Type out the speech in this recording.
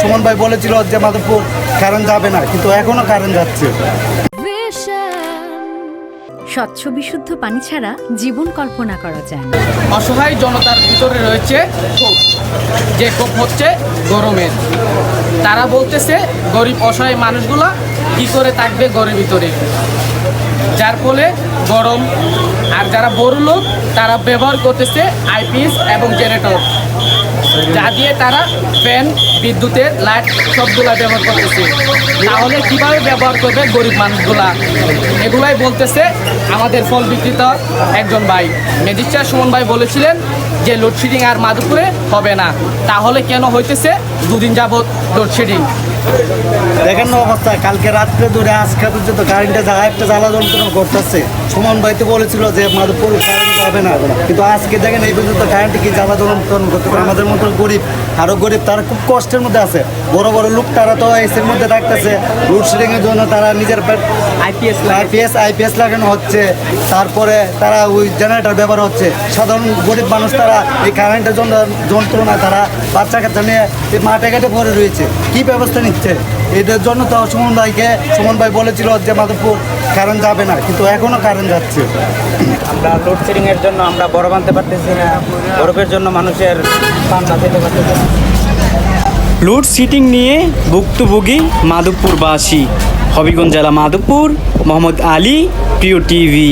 সুমন ভাই বলেছিল যে মাধবপুর কারেন্ট যাবে না কিন্তু এখনও কারেন্ট যাচ্ছে। স্বচ্ছ বিশুদ্ধ পানি ছাড়া জীবন কল্পনা করা যায় না। অসহায় জনতার ভিতরে রয়েছে ক্ষোভ যে ক্ষোভ হচ্ছে গরমের। তারা বলতেছে গরিব অসহায় মানুষগুলা কি করে থাকবে ঘরের ভিতরে? যার ফলে গরম আর যারা বড় লোক তারা ব্যবহার করতেছে আইপিএস এবং জেনারেটর। যা দিয়ে তারা ফ্যান বিদ্যুতের লাইট সবগুলা ব্যবহার করতেছে। তাহলে কীভাবে ব্যবহার করবে গরিব মানুষগুলা? এগুলাই বলতেছে আমাদের ফল বিক্রেতা একজন ভাই। ম্যাজিস্ট্রেট সুমন ভাই বলেছিলেন যে লোডশেডিং আর মাদুপুরে হবে না। তাহলে কেন হইতেছে? দুদিন যাবৎ লোডশেডিং দেখেন না অবস্থা কালকে রাত্রে ধরে আজকে পর্যন্ত কারেন্টের জায়গায় একটা জ্বালা যন্ত্রণা করতেছে। সুমন ভাই তো বলেছিল যে মাধবপুর কারেন্ট যাবে না। কিন্তু আজকে দেখেন এই পর্যন্ত কারেন্টে কি জ্বালা যন্ত্রণা করতে পারে? আমাদের মতন গরিব আরও গরিব তারা খুব কষ্টের মধ্যে আছে। বড় বড় লোক তারা তো এসির মধ্যে থাকতেছে। লোডশেডিং এর জন্য তারা নিজের আইপিএস আইপিএস আইপিএস লাগানো হচ্ছে। তারপরে তারা ওই জেনারেটর ব্যবহার হচ্ছে। সাধারণ গরিব মানুষ তারা এই কারেন্টের জন্য যন্ত্রণা তারা বাচ্চা কাচ্চা নিয়ে মাঠে ঘাটে পড়ে রয়েছে। কি ব্যবস্থা নিচ্ছে? এদের জন্য তো সুমন ভাইকে সুমন ভাই বলেছিল যে মাধবপুর কারেন্ট যাবে না কিন্তু এখনও কারেন্ট যাচ্ছে। আমরা লোডশেডিং এর জন্য আমরা বড় বানতে পারতেছি না বরফের জন্য মানুষের পান্না খেতে পারতেছে না। লোডশেডিং নিয়ে ভুক্তভোগী মাধবপুরবাসী হবিগঞ্জ জেলা মাধবপুর মোহাম্মদ আলী প্রিয় টিভি।